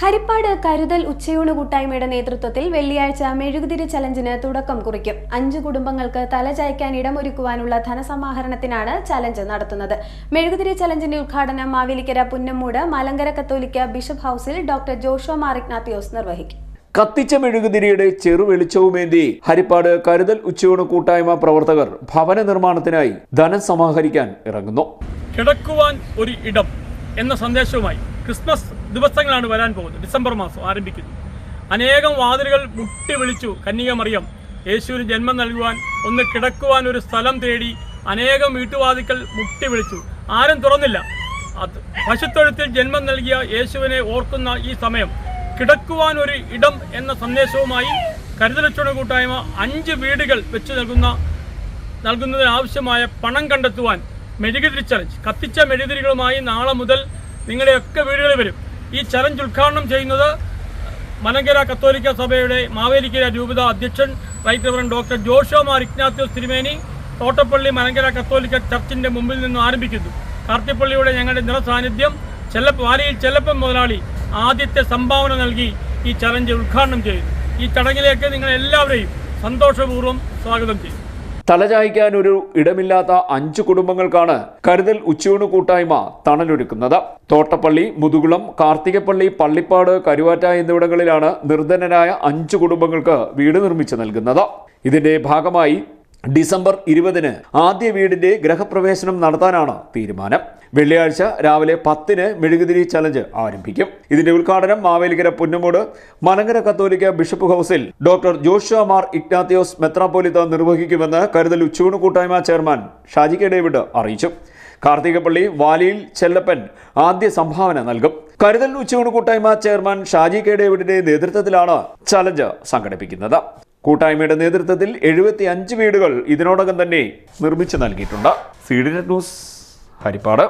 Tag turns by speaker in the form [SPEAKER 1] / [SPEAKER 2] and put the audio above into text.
[SPEAKER 1] ഹരിപ്പാട് കരുതൽ ഉച്ചയൂണ് കൂട്ടായ്മയുടെ നേതൃത്വത്തിൽ വെള്ളിയാഴ്ച മെഴുകുതിരി ചലഞ്ചിന് തുടക്കം കുറിക്കും. അഞ്ച് കുടുംബങ്ങൾക്ക് തലചായ്ക്കാൻ ഇടമൊരുക്കുവാനുള്ള ധനസമാഹരണത്തിനാണ് ചലഞ്ച് നടത്തുന്നത്. മെഴുകുതിരി ചലഞ്ചിന്റെ ഉദ്ഘാടനം മാവേലിക്കര പുന്നമ്മൂട് മലങ്കര കത്തോലിക്ക ബിഷപ്പ് ഹൌസിൽ ഡോക്ടർ ജോഷോ മാറിഗ്നാത്തിയോസ് നിർവഹിക്കും.
[SPEAKER 2] കത്തിച്ച മെഴുകുതിരിയുടെ ചെറുവെളിച്ചവുമേന്തി ഹരിപ്പാട് കരുതൽ ഉച്ചയൂണ് കൂട്ടായ്മ പ്രവർത്തകർ ഭവന നിർമ്മാണത്തിനായി ധനം സമാഹരിക്കാൻ ഇറങ്ങുന്നു.
[SPEAKER 3] കിടക്കുവാൻ ഒരു ഇടം എന്ന സന്ദേശവുമായി ക്രിസ്മസ് ദിവസങ്ങളാണ് വരാൻ പോകുന്നത്. ഡിസംബർ മാസം ആരംഭിക്കുന്നു. അനേകം വാതിലുകൾ മുട്ടി വിളിച്ചു കന്യക മറിയം യേശുവിന് ജന്മം നൽകുവാൻ ഒന്ന് കിടക്കുവാൻ ഒരു സ്ഥലം തേടി അനേകം വീട്ടുവാതിക്കൽ മുട്ടി വിളിച്ചു ആരും തുറന്നില്ല. പശുത്തൊഴുത്തിൽ ജന്മം നൽകിയ യേശുവിനെ ഓർക്കുന്ന ഈ സമയം. കിടക്കുവാൻ ഒരു ഇടം എന്ന സന്ദേശവുമായി കരുതലച്ചുണ കൂട്ടായ്മ അഞ്ച് വീടുകൾ വെച്ച് നൽകുന്ന നൽകുന്നതിന് ആവശ്യമായ പണം കണ്ടെത്തുവാൻ മെഴുകുതിരി ചലഞ്ച് കത്തിച്ച മെഴുകുതിരികളുമായി നാളെ മുതൽ നിങ്ങളുടെയൊക്കെ വീടുകളിൽ വരും. ഈ ചലഞ്ച് ഉദ്ഘാടനം ചെയ്യുന്നത് മലങ്കര കത്തോലിക്ക സഭയുടെ മാവേലിക്കര രൂപത അധ്യക്ഷൻ right reverend doctor Joshua Mar Ignathios തിരുമേനി തോട്ടപ്പള്ളി മലങ്കര കത്തോലിക്ക ചർച്ചിന്റെ മുമ്പിൽ നിന്നും ആരംഭിക്കുന്നു. കാർത്തിപ്പള്ളിയുടെ ഞങ്ങളുടെ നിറസാന്നിധ്യം ചെല്ലപ്പ് വാലിയിൽ ചെല്ലപ്പൻ മുതലാളി ആദ്യത്തെ സംഭാവന നൽകി ഈ ചലഞ്ച് ഉദ്ഘാടനം ചെയ്തു ഈ ചടങ്ങിലേക്ക് നിങ്ങൾ എല്ലാവരെയും സന്തോഷപൂർവം സ്വാഗതം ചെയ്യും
[SPEAKER 2] തലചായ്ക്കാൻ ഒരു ഇടമില്ലാത്ത അഞ്ച് കുടുംബങ്ങൾക്കാണ് കരുതൽ ഉച്ചയൂണ് കൂട്ടായ്മ തണലൊരുക്കുന്നത്. തോട്ടപ്പള്ളി മുതുകുളം കാർത്തികപ്പള്ളി പള്ളിപ്പാട് കരുവാറ്റ എന്നിവിടങ്ങളിലാണ് നിർധനരായ അഞ്ച് കുടുംബങ്ങൾക്ക് വീട് നിർമ്മിച്ചു നൽകുന്നത്. ഇതിന്റെ ഭാഗമായി ഡിസംബർ ഇരുപതിന് ആദ്യ വീടിന്റെ ഗ്രഹപ്രവേശനം നടത്താനാണ് തീരുമാനം. വെള്ളിയാഴ്ച രാവിലെ പത്തിന് മെഴുകുതിരി ചലഞ്ച് ആരംഭിക്കും. ഇതിന്റെ ഉദ്ഘാടനം മാവേലിക്കര പുന്നമൂട് മലങ്കര കത്തോലിക്ക ബിഷപ്പ് ഹൌസിൽ ഡോക്ടർ ജോഷുവ മാർ ഇഗ്നാത്തിയോസ് മെത്രാപ്പോലിത്ത നിർവഹിക്കുമെന്ന് കരുതൽ ഉച്ചൂണ് കൂട്ടായ്മ ചെയർമാൻ ഷാജി കെ ഡേവിഡ് അറിയിച്ചു. കാർത്തികപ്പള്ളി വാലിയിൽ ചെല്ലപ്പൻ ആദ്യ സംഭാവന നൽകും. കരുതൽ ഉച്ചയൂണ് കൂട്ടായ്മ ചെയർമാൻ ഷാജി കെ ഡേവിഡിന്റെ നേതൃത്വത്തിലാണ് ചലഞ്ച് സംഘടിപ്പിക്കുന്നത്. കൂട്ടായ്മയുടെ നേതൃത്വത്തിൽ എഴുപത്തി അഞ്ച് വീടുകൾ ഇതിനോടകം തന്നെ നിർമ്മിച്ചു നൽകിയിട്ടുണ്ട്. C news Harippad.